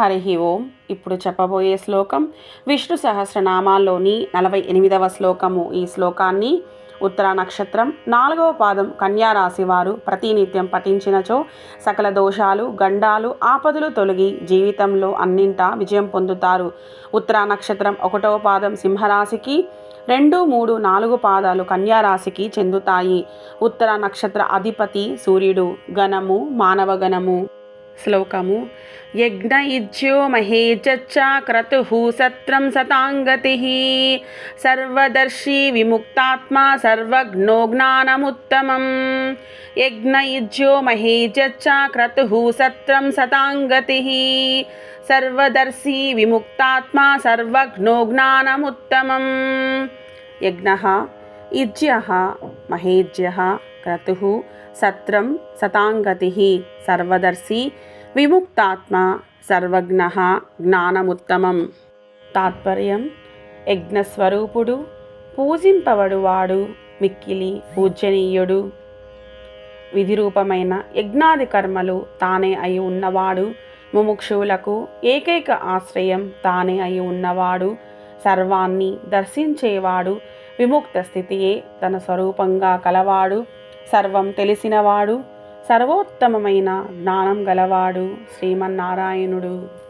హరి ఓం. ఇప్పుడు చెప్పబోయే శ్లోకం విష్ణు సహస్రనామాల్లోని నలభై ఎనిమిదవ శ్లోకము. ఈ శ్లోకాన్ని ఉత్తర నక్షత్రం నాలుగవ పాదం కన్యారాశి వారు ప్రతినిత్యం పఠించినచో సకల దోషాలు గండాలు ఆపదలు తొలగి జీవితంలో అన్నింటా విజయం పొందుతారు. ఉత్తర నక్షత్రం ఒకటవ పాదం సింహరాశికి రెండు మూడు నాలుగు పాదాలు కన్యారాశికి చెందుతాయి. ఉత్తర నక్షత్ర అధిపతి సూర్యుడు. గణము మానవ గణము శ్లోకము. యజ్ఞయుజ్యో మహేజచ్చ క్రతుః సత్రం సతాంగతి. సర్వదర్శి విముక్తాత్మా సర్వజ్ఞో జ్ఞానముత్తమం. యజ్ఞయుజ్యో మహేజచ్చ క్రతుః సత్రం సతాంగతి. సర్వదర్శి విముక్తాత్మా సర్వజ్ఞో జ్ఞానముత్తమం. యజ్ఞ ఇజ్య మహేజ్య క్రతు సత్రం సతాంగతి సర్వదర్శి విముక్తాత్మ సర్వజ్ఞ జ్ఞానముత్తమం తాత్పర్యం యజ్ఞస్వరూపుడు పూజింపబడువాడు మిక్కిలి పూజనీయుడు విధిరూపమైన యజ్ఞాది కర్మలు తానే అయి ఉన్నవాడు. ముముక్షువులకు ఏకైక ఆశ్రయం తానే అయి ఉన్నవాడు. సర్వాన్ని దర్శించేవాడు. విముక్త స్థితియే తన స్వరూపంగా కలవాడు సర్వం తెలిసినవాడు సర్వోత్తమమైన జ్ఞానం గలవాడు శ్రీమన్నారాయణుడు.